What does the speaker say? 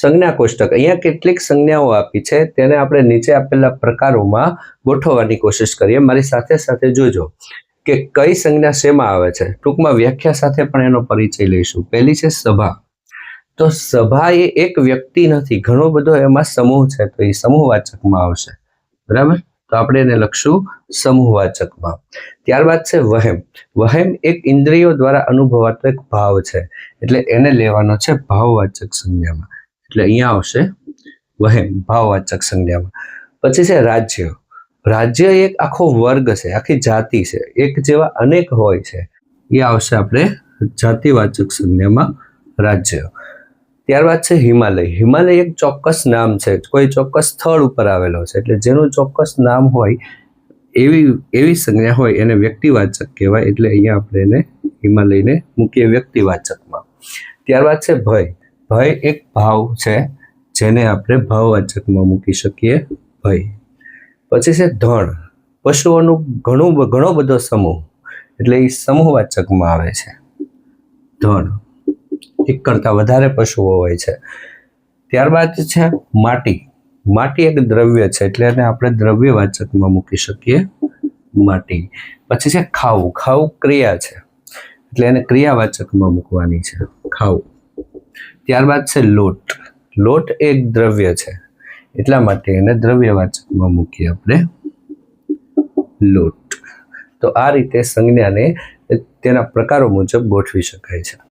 સંજ્ઞા કોષ્ટક. અહીંયા કેટલીક સંજ્ઞાઓ આપી છે. તેને આપણે નીચે આપેલા પ્રકારોમાં ગોઠવવાની કોશિશ કરીએ. મારી સાથે સાથે જોજો કે કઈ સંજ્ઞા શેમાં આવે છે. ટૂંકમાં વ્યાખ્યા સાથે પણ એનો પરિચય લઈશું. પહેલી છે સભા. તો સભા એ એક વ્યક્તિ નથી. ઘણો બધો એમાં સમૂહ છે. તો એ સમૂહવાચકમાં આવશે. બરાબર? તો આપણે એને લખશું સમૂહવાચકમાં. ત્યારબાદ છે વહેમ. વહેમ એક ઇન્દ્રિયો દ્વારા અનુભવાતો એક ભાવ છે. એટલે એને લેવાનો છે ભાવવાચક સંજ્ઞામાં. એટલે અહીંયા આવશે. વહેમ ભાવવાચક સંજ્ઞામાં. પછી છે રાજ્ય. રાજ્ય એક આખો વર્ગ છે, આખી જાતિ છે. એક જેવા અનેક હોય છે. એ આવશે આપણે જાતિવાચક સંજ્ઞામાં રાજ્ય. ત્યારબાદ છે હિમાલય. હિમાલય એક ચોક્કસ નામ છે. કોઈ ચોક્કસ સ્થળ ઉપર આવેલો છે. એટલે જેનું ચોક્કસ નામ હોય, એવી એવી સંજ્ઞા હોય એને વ્યક્તિવાચક કહેવાય. એટલે અહીંયા આપણે એને હિમાલયને મૂકીએ વ્યક્તિવાચકમાં. ત્યારબાદ છે ભય. ભય એક ભાવ છે, જેને આપણે ભાવવાચકમાં મૂકી શકીએ ભય. પછી છે ધણ. પશુઓનું ઘણું ઘણો બધો સમૂહ, એટલે એ સમૂહવાચકમાં આવે છે. ધણ. એક કરતાં વધારે પશુઓ હોય છે. ત્યારબાદ છે માટી. માટી એક દ્રવ્ય છે, એટલે એને આપણે દ્રવ્યવાચકમાં મૂકી શકીએ માટી. પછી છે ખાવું. ખાવું ક્રિયા છે, એટલે એને ક્રિયાવાચકમાં મૂકવાની છે. ખાવું. ત્યારબાદ છે લોટ. લોટ એક દ્રવ્ય છે. એટલા માટે એને દ્રવ્યવાચકમાં મૂકીએ આપણે લોટ. તો આ રીતે સંજ્ઞાને તેના પ્રકારો મુજબ ગોઠવી શકાય છે.